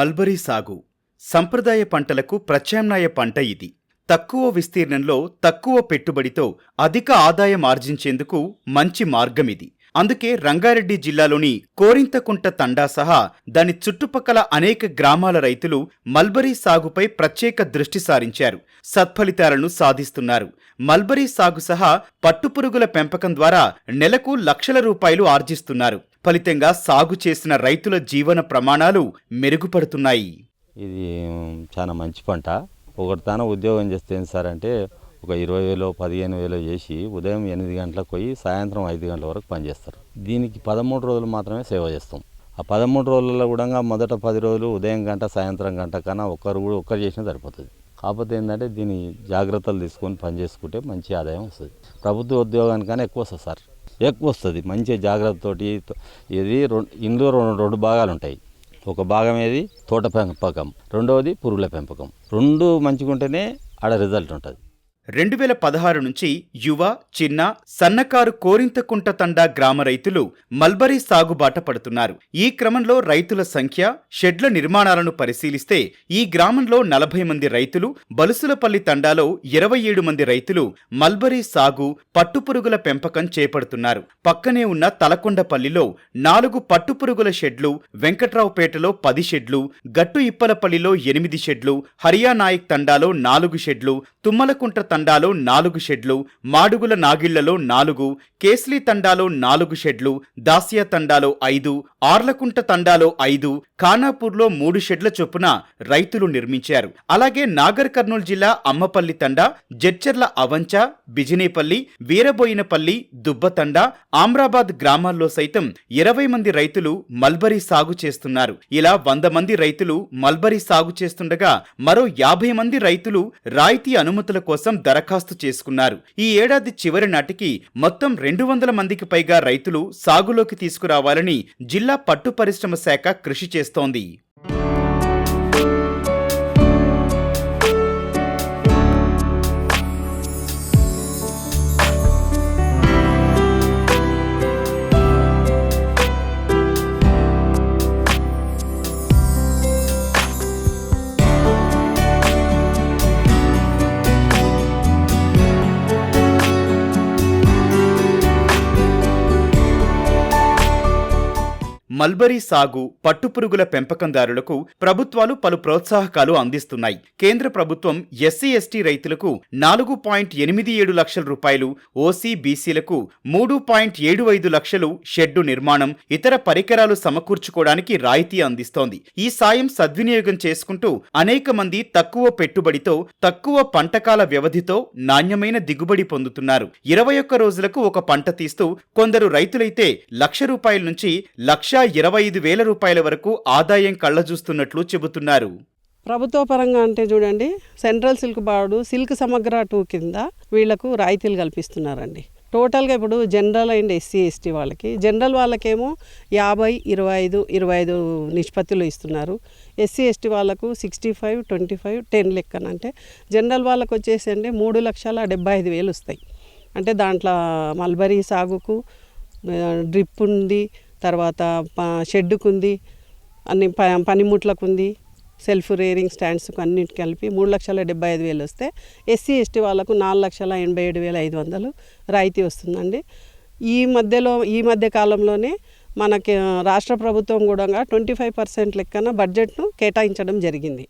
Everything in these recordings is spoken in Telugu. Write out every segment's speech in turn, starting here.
మల్బరీ సాగు. సంప్రదాయ పంటలకు ప్రత్యామ్నాయ పంట ఇది. తక్కువ విస్తీర్ణంలో తక్కువ పెట్టుబడితో అధిక ఆదాయం ఆర్జించేందుకు మంచి మార్గం ఇది. అందుకే రంగారెడ్డి జిల్లాలోని కోరింతకుంట తండా సహా దాని చుట్టుపక్కల అనేక గ్రామాల రైతులు మల్బరీ సాగుపై ప్రత్యేక దృష్టి సారించారు. సత్ఫలితాలను సాధిస్తున్నారు. మల్బరీ సాగు సహా పట్టుపురుగుల పెంపకం ద్వారా నెలకు లక్షల రూపాయలు ఆర్జిస్తున్నారు. ఫలితంగా సాగు చేసిన రైతుల జీవన ప్రమాణాలు మెరుగుపడుతున్నాయి. ఇది చాలా మంచి పంట. ఒకటి తాన ఉద్యోగం చేస్తే ఏం సార్ అంటే ఒక ఇరవై వేలు పదిహేను వేలు చేసి ఉదయం ఎనిమిది గంటలకు పోయి సాయంత్రం ఐదు గంటల వరకు పనిచేస్తారు దీనికి పదమూడు రోజులు మాత్రమే సేవ చేస్తాం. ఆ పదమూడు రోజులలో కూడా మొదట పది రోజులు ఉదయం గంట సాయంత్రం గంట కన్నా ఒక్కరు కూడా ఒక్కరు చేసినా సరిపోతుంది. కాకపోతే ఏంటంటే దీని జాగ్రత్తలు తీసుకొని పని చేసుకుంటే మంచి ఆదాయం వస్తుంది. ప్రభుత్వ ఉద్యోగానికన్నా ఎక్కువ వస్తుంది సార్. ఎక్కువ వస్తుంది మంచి జాగ్రత్తతోటి ఇది ఇందులో రెండు రెండు భాగాలు ఉంటాయి ఒక భాగం ఏది? తోట పెంపకం. రెండవది పురుగుల పెంపకం. రెండు మంచిగా ఉంటేనే ఆడ రిజల్ట్ ఉంటుంది. రెండు వేల పదహారు నుంచి యువ చిన్న సన్నకారు కోరింతకుంట తండా గ్రామ రైతులు మల్బరీ సాగుబాట పడుతున్నారు. ఈ క్రమంలో రైతుల సంఖ్య షెడ్ల నిర్మాణాలను పరిశీలిస్తే ఈ గ్రామంలో నలభై మంది రైతులు బలుసులపల్లి తండాలో ఇరవై ఏడు మంది రైతులు మల్బరీ సాగు పట్టుపురుగుల పెంపకం చేపడుతున్నారు. పక్కనే ఉన్న తలకొండపల్లిలో నాలుగు పట్టుపురుగుల షెడ్లు వెంకట్రావుపేటలో పది షెడ్లు గట్టు ఇప్పలపల్లిలో ఎనిమిది షెడ్లు హరియానాయక్ తండాలో నాలుగు షెడ్లు తుమ్మలకుంట తండాలో నాలుగు షెడ్లు మాడుగుల నాగిళ్ళలో నాలుగు కేస్లీ తండాలో నాలుగు షెడ్లు దాసియా తండాలో ఐదు ఆర్లకుంట తండాలో ఐదు ఖానాపూర్లో మూడు షెడ్ల చొప్పున రైతులు నిర్మించారు. అలాగే నాగర్ కర్నూలు జిల్లా అమ్మపల్లి తండా జడ్చర్ల అవంచ బిజినేపల్లి వీరబోయినపల్లి దుబ్బతండ ఆమ్రాబాద్ గ్రామాల్లో సైతం ఇరవై మంది రైతులు మల్బరీ సాగు చేస్తున్నారు. ఇలా వంద మంది రైతులు మల్బరీ సాగు చేస్తుండగా మరో యాభై మంది రైతులు రాయితీ అనుమతుల కోసం దరఖాస్తు చేసుకున్నారు. ఈ ఏడాది చివరి నాటికి మొత్తం రెండు వందల మందికి పైగా రైతులు సాగులోకి తీసుకురావాలని జిల్లా పట్టు పరిశ్రమ శాఖ కృషి చేస్తోంది. మల్బరీ సాగు పట్టుపురుగుల పెంపకందారులకు ప్రభుత్వాలు పలు ప్రోత్సాహకాలు అందిస్తున్నాయి. కేంద్ర ప్రభుత్వం ఎస్సీ ఎస్టీ రైతులకు నాలుగు పాయింట్ ఎనిమిది ఏడు లక్షల రూపాయలు ఓసీ బీసీలకు మూడు పాయింట్ ఏడు ఐదు లక్షలు షెడ్డు నిర్మాణం ఇతర పరికరాలు సమకూర్చుకోవడానికి రాయితీ అందిస్తోంది. ఈ సాయం సద్వినియోగం చేసుకుంటూ అనేక మంది తక్కువ పెట్టుబడితో తక్కువ పంటకాల వ్యవధితో నాణ్యమైన దిగుబడి పొందుతున్నారు. ఇరవై ఒక్క రోజులకు ఒక పంట తీస్తూ కొందరు రైతులైతే లక్ష రూపాయల నుంచి లక్ష ఇరవై ఐదు వేల రూపాయల వరకు ఆదాయం కళ్ళజూస్తున్నట్లు చెబుతున్నారు. ప్రభుత్వ పరంగా అంటే చూడండి సెంట్రల్ సిల్క్ బార్డు సిల్క్ సమగ్ర టూ కింద వీళ్ళకు రాయితీలు కల్పిస్తున్నారండి. టోటల్గా ఇప్పుడు జనరల్ అండ్ ఎస్సీ ఎస్టీ వాళ్ళకి జనరల్ వాళ్ళకేమో యాభై ఇరవై ఐదు ఇరవై ఐదు నిష్పత్తిలో ఇస్తున్నారు. ఎస్సీ ఎస్టీ వాళ్ళకు sixty five twenty five ten లెక్కన అంటే జనరల్ వాళ్ళకు వచ్చేసి అంటే మూడు లక్షల డెబ్బై ఐదు వేలు వస్తాయి. అంటే దాంట్లో మల్బరీ సాగుకు డ్రిప్ ఉంది తర్వాత ప షెడ్డుకు ఉంది అన్ని ప పనిముట్లకు ఉంది సెల్ఫ్ రేరింగ్ స్టాండ్స్కు అన్నిటి కలిపి మూడు లక్షల డెబ్బై ఐదు వేలు వస్తే ఎస్సీ ఎస్టీ వాళ్ళకు నాలుగు లక్షల ఎనభై ఏడు వేల ఐదు వందలు రాయితీ వస్తుందండి. ఈ మధ్యలో ఈ మధ్య కాలంలోనే మనకి రాష్ట్ర ప్రభుత్వం కూడా ట్వంటీ ఫైవ్ పర్సెంట్ లెక్కన బడ్జెట్ను కేటాయించడం జరిగింది.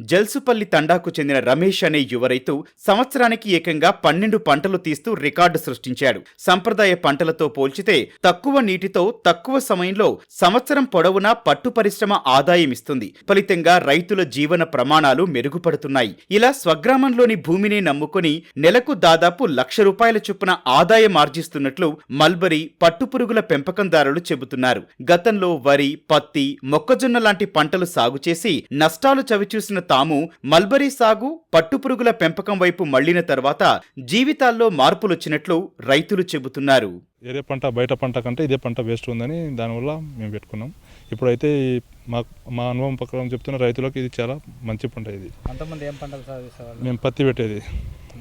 జల్సుపల్లి తండాకు చెందిన రమేష్ అనే యువ రైతు సంవత్సరానికి ఏకంగా పన్నెండు పంటలు తీస్తూ రికార్డు సృష్టించాడు. సంప్రదాయ పంటలతో పోల్చితే తక్కువ నీటితో తక్కువ సమయంలో సంవత్సరం పొడవునా పట్టు పరిశ్రమ ఆదాయం ఇస్తుంది. ఫలితంగా రైతుల జీవన ప్రమాణాలు మెరుగుపడుతున్నాయి. ఇలా స్వగ్రామంలోని భూమిని నమ్ముకుని నెలకు దాదాపు లక్ష రూపాయల చొప్పున ఆదాయం ఆర్జిస్తున్నట్లు మల్బరీ పట్టుపురుగుల పెంపకందారులు చెబుతున్నారు. గతంలో వరి పత్తి మొక్కజొన్న లాంటి పంటలు సాగు చేసి నష్టాలు చవిచూసిన తాము మల్బరీ సాగు పట్టుపురుగుల పెంపకం వైపు మళ్ళిన తర్వాత జీవితాల్లో మార్పులొచ్చినట్లు రైతులు చెబుతున్నారు. వేరే పంట బయట పంట కంటే ఇదే పంట వేస్ట్ ఉందని దానివల్ల మేము పెట్టుకున్నాం. ఇప్పుడైతే మా మా అనుభవం ప్రకారం చెప్తున్న రైతులకు ఇది చాలా మంచి పంట ఇది. అంతమంది ఏం పంటలు మేము పత్తి పెట్టేది.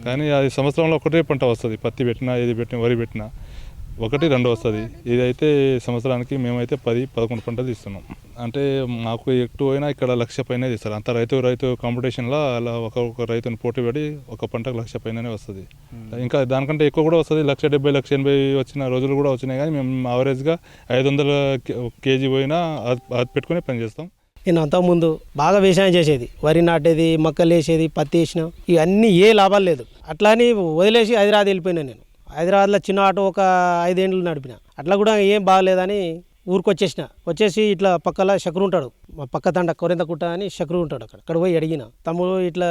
కానీ అది సంవత్సరంలో ఒకటే పంట వస్తుంది. పత్తి పెట్టినా ఏది పెట్టినా వరి పెట్టినా. ఒకటి రెండు వస్తుంది. ఇదైతే సంవత్సరానికి మేమైతే పది పదకొండు పంటలు తీస్తున్నాం. అంటే మాకు ఎక్కువ అయినా ఇక్కడ లక్ష పైన ఇస్తారు అంత రైతు రైతు కాంపిటీషన్లో అలా ఒక ఒక రైతుని పోటీ పడి ఒక పంటకు లక్ష పైననే వస్తుంది. ఇంకా దానికంటే ఎక్కువ కూడా వస్తుంది. లక్ష డెబ్బై లక్ష ఎనభై వచ్చిన రోజులు కూడా వచ్చినాయి కానీ మేము యావరేజ్గా ఐదు వందల కేజీ పోయినా అది అది పెట్టుకుని పని చేస్తాం. నేను అంతకుముందు బాగా వ్యవసాయం చేసేది. వరి నాటేది మొక్కలు వేసేది పత్తి వేసిన ఇవన్నీ ఏ లాభాలు లేదు. అట్లా అని వదిలేసి హైదరాబాద్ వెళ్ళిపోయినా నేను. హైదరాబాద్లో చిన్న ఆటో ఒక ఐదేండ్లు నడిపిన. అట్లా కూడా ఏం బాగలేదని ఊరికి వచ్చేసిన వచ్చేసి ఇట్లా పక్కల శక్రు ఉంటాడు. మా పక్క తండ కొరింత కుట్ట అని శక్రు ఉంటాడు అక్కడ. అక్కడ పోయి అడిగిన. తమ్ముడు ఇట్లా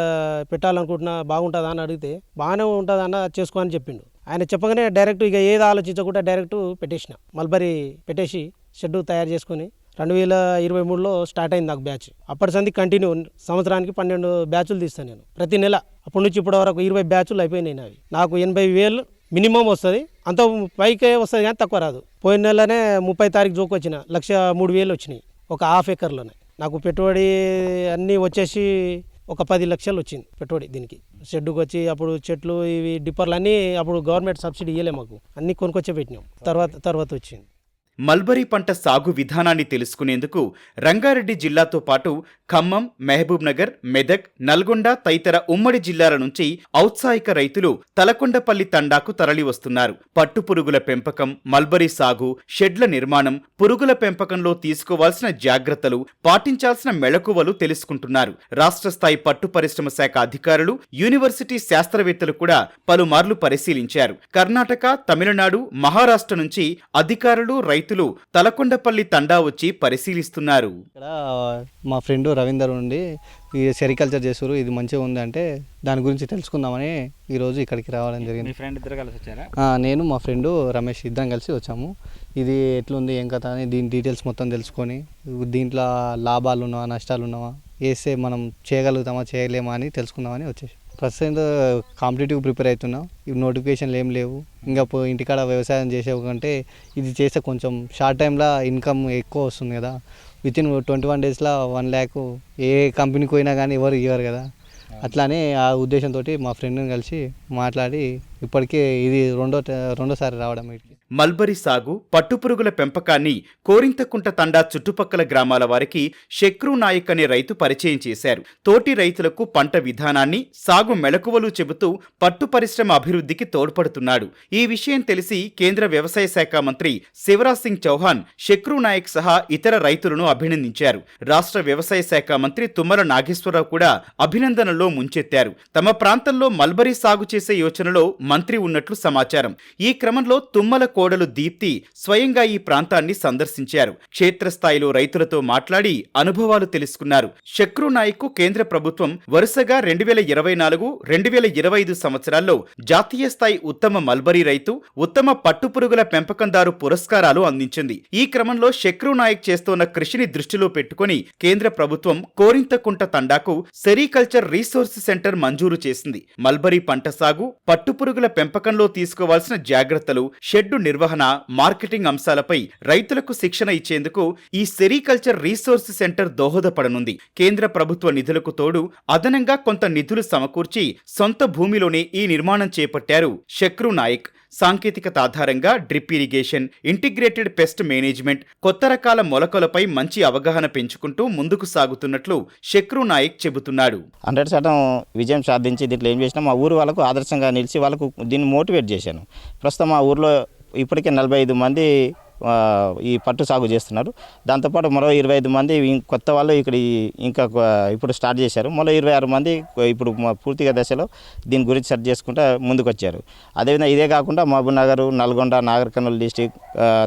పెట్టాలనుకుంటున్నా బాగుంటుందా? అని అడిగితే బాగానే ఉంటుందా అన్న చేసుకో అని చెప్పిండు. ఆయన చెప్పగానే డైరెక్ట్ ఇక ఏది ఆలోచించకుండా డైరెక్ట్ పెట్టేసిన. మల్బరీ పెట్టేసి షెడ్ తయారు చేసుకొని రెండు వేల ఇరవై మూడులో స్టార్ట్ అయింది నాకు బ్యాచ్. అప్పటి సంది కంటిన్యూ. సంవత్సరానికి పన్నెండు బ్యాచులు తీస్తాను నేను. ప్రతి నెల. అప్పటి నుంచి ఇప్పటి వరకు ఇరవై బ్యాచ్లు అయిపోయినాయి అవి నాకు ఎనభై వేలు మినిమం వస్తుంది. అంత పైకే వస్తుంది కానీ తక్కువ రాదు. పోయిన నెలనే ముప్పై తారీఖు జోకు వచ్చిన లక్ష మూడు వేలు వచ్చినాయి ఒక హాఫ్ ఎకర్లోనే. నాకు పెట్టుబడి అన్నీ వచ్చేసి ఒక పది లక్షలు వచ్చింది పెట్టుబడి దీనికి. షెడ్డుకి వచ్చి అప్పుడు చెట్లు ఇవి డిప్పర్లు అన్నీ అప్పుడు గవర్నమెంట్ సబ్సిడీ ఇవ్వలే మాకు. అన్నీ కొనుక్కొచ్చే పెట్టినాం. తర్వాత తర్వాత వచ్చింది. మల్బరీ పంట సాగు విధానాన్ని తెలుసుకునేందుకు రంగారెడ్డి జిల్లాతో పాటు ఖమ్మం మహబూబ్ నగర్ మెదక్ నల్గొండ తదితర ఉమ్మడి జిల్లాల నుంచి ఔత్సాహిక రైతులు తలకొండపల్లి తండాకు తరలివస్తున్నారు. పట్టుపురుగుల పెంపకం మల్బరీ సాగు షెడ్ల నిర్మాణం పురుగుల పెంపకంలో తీసుకోవాల్సిన జాగ్రత్తలు పాటించాల్సిన మెళకువలు తెలుసుకుంటున్నారు. రాష్ట్ర స్థాయి పట్టు పరిశ్రమ శాఖ అధికారులు యూనివర్సిటీ శాస్త్రవేత్తలు కూడా పలుమార్లు పరిశీలించారు. కర్ణాటక తమిళనాడు మహారాష్ట్ర నుంచి అధికారులు రైతులు తలకొండపల్లి తండా వచ్చి పరిశీలిస్తున్నారు. ఇక్కడ మా ఫ్రెండ్ రవీందర్ ఉండి ఈ సెరికల్చర్ చేస్తారు ఇది మంచిగా ఉంది అంటే దాని గురించి తెలుసుకుందామని ఈరోజు ఇక్కడికి రావడం మీ జరిగింది ఫ్రెండ్ ఇద్దరు కలిసి వచ్చారా? ఆ, నేను మా ఫ్రెండ్ రమేష్ ఇద్దరం కలిసి వచ్చాము. ఇది ఎట్లుంది ఏం కథ అని దీని డీటెయిల్స్ మొత్తం తెలుసుకొని దీంట్లో లాభాలు ఉన్నావా నష్టాలు ఉన్నావా వేస్తే మనం చేయగలుగుతామా చేయలేమా అని తెలుసుకుందామని వచ్చేసి. ప్రస్తుతం కాంపిటేటివ్ ప్రిపేర్ అవుతున్నాం. ఇవి నోటిఫికేషన్లు ఏం లేవు. ఇంకా ఇంటికాడ వ్యవసాయం చేసే కంటే ఇది చేస్తే కొంచెం షార్ట్ టైంలో ఇన్కమ్ ఎక్కువ వస్తుంది కదా. విత్ ఇన్ ట్వంటీ వన్ డేస్లో వన్ ల్యాక్ ఏ కంపెనీకి పోయినా కానీ ఎవరు ఇవ్వరు కదా. అట్లానే ఆ ఉద్దేశంతో మా ఫ్రెండ్ని కలిసి మాట్లాడి ఇప్పటికే ఇది రెండో రెండోసారి రావడం మల్బరీ సాగు పట్టుపురుగుల పెంపకాన్ని కోరింతకుంట తండా చుట్టుపక్కల గ్రామాల వారికి శక్రు నాయక్ అనే రైతు పరిచయం చేశారు. తోటి రైతులకు పంట విధానాన్ని సాగు మెళకువలు చెబుతూ పట్టు పరిశ్రమ అభివృద్ధికి తోడ్పడుతున్నాడు. ఈ విషయం తెలిసి కేంద్ర వ్యవసాయ శాఖ మంత్రి శివరాజ్ సింగ్ చౌహాన్ శక్రు నాయక్ సహా ఇతర రైతులను అభినందించారు. రాష్ట్ర వ్యవసాయ శాఖ మంత్రి తుమ్మల నాగేశ్వరరావు కూడా అభినందనలో ముంచెత్తారు. తమ ప్రాంతంలో మల్బరీ సాగు చేసే యోచనలో మంత్రి ఉన్నట్లు సమాచారం. ఈ క్రమంలో తుమ్మల కోడలు దీప్తి స్వయంగా ఈ ప్రాంతాన్ని సందర్శించారు. క్షేత్రస్థాయిలో రైతులతో మాట్లాడి అనుభవాలు తెలుసుకున్నారు. శక్రు నాయక్ కేంద్ర ప్రభుత్వం వరుసగా రెండు వేల ఇరవై నాలుగు రెండు వేల ఇరవై ఐదు సంవత్సరాల్లో జాతీయ స్థాయి ఉత్తమ మల్బరీ రైతు ఉత్తమ పట్టుపురుగుల పెంపకందారు పురస్కారాలు అందించింది. ఈ క్రమంలో శక్రు నాయక్ చేస్తోన్న కృషిని దృష్టిలో పెట్టుకుని కేంద్ర ప్రభుత్వం కోరింతకుంట తండాకు సెరికల్చర్ రీసోర్స్ సెంటర్ మంజూరు చేసింది. మల్బరీ పంట సాగు పట్టుపురుగుల పెంపకంలో తీసుకోవాల్సిన జాగ్రత్తలు షెడ్డు నిర్వహణ మార్కెటింగ్ అంశాలపై రైతులకు శిక్షణ ఇచ్చేందుకు ఈ సెరికల్చర్ రీసోర్స్ సెంటర్ దోహదపడనుంది. కేంద్ర ప్రభుత్వ నిధులకు తోడు అదనంగా కొంత నిధులు సమకూర్చి సొంత భూమిలోనే ఈ నిర్మాణం చేపట్టారు శక్రు నాయక్. సాంకేతికత ఆధారంగా drip irrigation integrated pest management కొత్త రకాల మొలకలపై మంచి అవగాహన పెంచుకుంటూ ముందుకు సాగుతున్నట్లు శక్రు నాయక్ చెబుతున్నాడు. హండ్రెడ్ శాతం విజయం సాధించి దీంట్లో ఏం చేసినా మా ఊరు వాళ్ళకు ఆదర్శంగా నిలిచి వాళ్ళకు దీన్ని మోటివేట్ చేశాను. ప్రస్తుతం మా ఊర్లో ఇప్పటికే నలభై ఐదు మంది ఈ పట్టు సాగు చేస్తున్నారు. దాంతోపాటు మరో ఇరవై ఐదు మంది కొత్త వాళ్ళు ఇక్కడ ఇంకా ఇప్పుడు స్టార్ట్ చేశారు. మరో ఇరవై ఆరు మంది ఇప్పుడు మా పూర్తిగా దశలో దీని గురించి సెర్చ్ చేసుకుంటా ముందుకు వచ్చారు అదేవిధంగా ఇదే కాకుండా Mahabubnagar Nalgonda Nagarkurnool district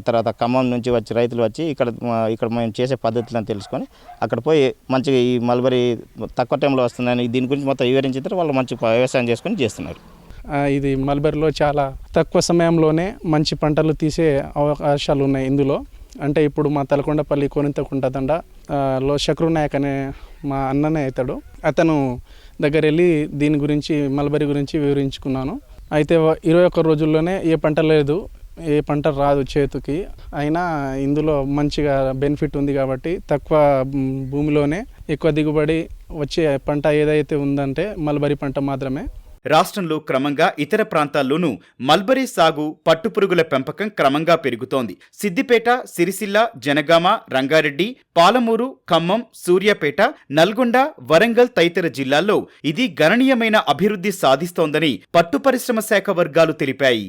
తర్వాత ఖమ్మం నుంచి వచ్చి రైతులు వచ్చి ఇక్కడ ఇక్కడ మేము చేసే పద్ధతులను తెలుసుకొని అక్కడ పోయి మంచిగా ఈ మల్బరీ తక్కువ టైంలో వస్తుందని దీని గురించి మొత్తం వివరించిన తర్వాత వాళ్ళు మంచి వ్యవసాయం చేసుకొని చేస్తున్నారు. ఇది మల్బరీలో చాలా తక్కువ సమయంలోనే మంచి పంటలు తీసే అవకాశాలు ఉన్నాయి ఇందులో. అంటే ఇప్పుడు మా తలకొండపల్లి కోరింతకుంటదండ లో శక్రు నాయక్ అనే మా అన్ననే అవుతాడు అతను దగ్గర వెళ్ళి దీని గురించి మల్బరీ గురించి వివరించుకున్నాను. అయితే ఇరవై ఒక్క రోజుల్లోనే ఏ పంట లేదు ఏ పంట రాదు చేతికి. అయినా ఇందులో మంచిగా బెనిఫిట్ ఉంది కాబట్టి తక్కువ భూమిలోనే ఎక్కువ దిగుబడి వచ్చే పంట ఏదైతే ఉందంటే మల్బరీ పంట మాత్రమే. రాష్ట్రంలో క్రమంగా ఇతర ప్రాంతాల్లోనూ మల్బరీ సాగు పట్టుపురుగుల పెంపకం క్రమంగా పెరుగుతోంది. సిద్దిపేట సిరిసిల్ల జనగామ రంగారెడ్డి పాలమూరు ఖమ్మం సూర్యాపేట నల్గొండ వరంగల్ తదితర జిల్లాల్లో ఇది గణనీయమైన అభివృద్ధి సాధిస్తోందని పట్టు పరిశ్రమ శాఖ వర్గాలు తెలిపాయి.